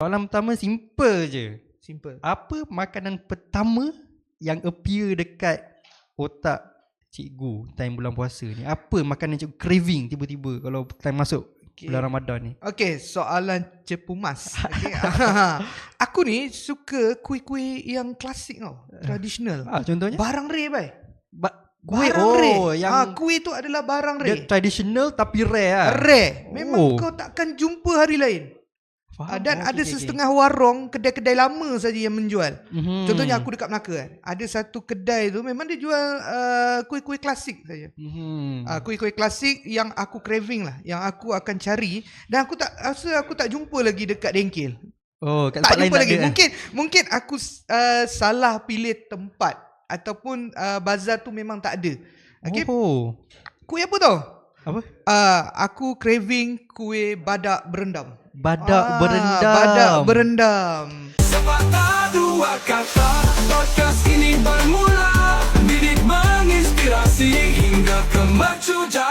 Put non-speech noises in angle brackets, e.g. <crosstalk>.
Soalan pertama simple je. Simple. Apa makanan pertama yang appear dekat otak cikgu time bulan puasa ni? Apa makanan cikgu craving tiba-tiba kalau time masuk Okay. bulan Ramadan ni? Okay, soalan cepu mas. Okay. <laughs> <laughs> aku ni suka kuih-kuih yang klasik tau. Tradisional. Ah, contohnya? Barang rare, bai. Ba- kuih Barang oh rare. yang ah, kuih tu adalah barang dia rare. traditional tapi rare lah. Rare. Memang Oh. kau takkan jumpa hari lain. Faham? Ah, dan Oh, ada okey, setengah warung kedai-kedai lama saja yang menjual. Mhm. Contohnya aku dekat Melaka kan. Ada satu kedai tu memang dia jual uh, kuih-kuih klasik saja. Mhm. Uh, kuih-kuih klasik yang aku craving lah, yang aku akan cari dan aku tak rasa aku tak jumpa lagi dekat dengkel. Oh, kat Tak tempat lain jumpa tak lagi. ada. Mungkin mungkin aku uh, salah pilih tempat ataupun uh, bazar tu memang tak ada. Okay. Oh. Kuih apa tau? Apa? Uh, aku craving kuih badak berendam. Badak Ah, berendam. Badak berendam. Sepatah dua kata Podcast ini bermula Didik menginspirasi Hingga ke mercu jaya